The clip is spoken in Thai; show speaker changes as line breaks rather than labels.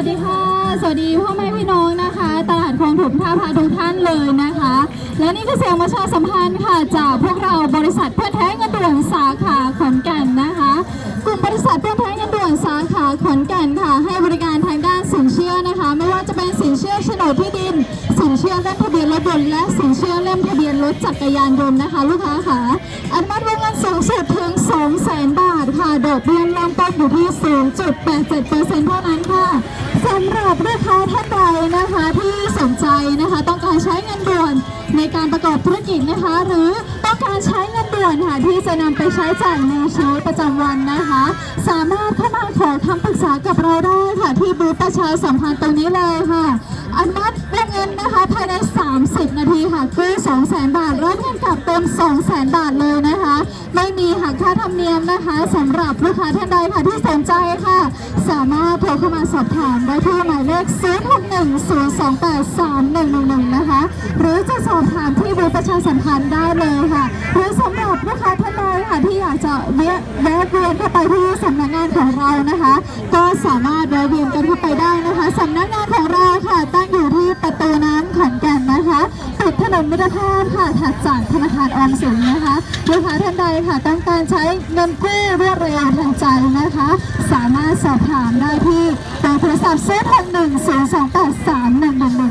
สวัสดีค่ะ สวัสดีพ่อแม่พี่น้องนะคะ ตลาดคลองถมท่าพาทุกท่านเลยนะคะ และนี่คือเสียงประชาสัมพันธ์ค่ะ จากพวกเราบริษัทเพื่อแท้เงินด่วนสาขาขอนแก่นนะคะ กลุ่มบริษัทเพื่อแท้เงินด่วนสาขาขอนแก่นค่ะ ให้บริการทางด้านสินเชื่อนะคะ ไม่ว่าจะเป็นสินเชื่อโฉนดที่ดิน สินเชื่อเล่มทะเบียนรถยนต์และสินเชื่อเล่มทะเบียนรถจักรยานยนต์นะคะ ลูกค้าค่ะอนุมัติวงเงินสูงสุดถึง2 0 0 0 0 0 บาทค่ะดอกเบี้ยเริ่มต้นอยู่ที่0.87%เท่านั้นค่ะสำหรับลูกค้า ท่านใดนะคะที่สนใจนะคะต้องการใช้เงินด่วนในการประกอบธุรกิจนะคะ หรือต้องการใช้เงินด่วนค่ะที่จะนำไปใช้จ่ายในชีวิตประจำวันนะคะ สามารถเข้ามาขอคำปรึกษากับเราได้ค่ะที่บูธประชาสัมพันธ์ตรงนี้เลยค่ะอนุมัติวงเงินนะคะภายใน 30 นาทีค่ะกู้200,000 บาทรับเงินกลับเต็ม200,000 บาทเลยนะคะ หักค่าธรรมเนียมนะคะสำหรับลูกค้าท่านใดค่ะที่สนใจค่ะ สามารถโทรเข้ามาสอบถามได้ที่หมายเลข 0610283111 นะคะ หรือจะสอบถามที่บูธประชาสัมพันธ์ได้เลยค่ะ หรือสำหรับลูกค้าท่านใดค่ะที่อยากจะแวะแวะเวียนเข้าไปที่สำนักงานของเรานะคะ ก็สามารถแวะเวียนกันเข้าไปได้นะคะสำนักงาน ประตูน้ำขอนแก่นนะคะติดถนนมิตรภาพค่ะถัดจากธนาคารออมสินนะคะลูกค้าท่านใดค่ะต้องการใช้เงินกู้รวดเร็วทันใจนะคะ สามารถสอบถามได้ที่เบอร์โทรศัพท์0 6 1 0 2 8 3 1 1 1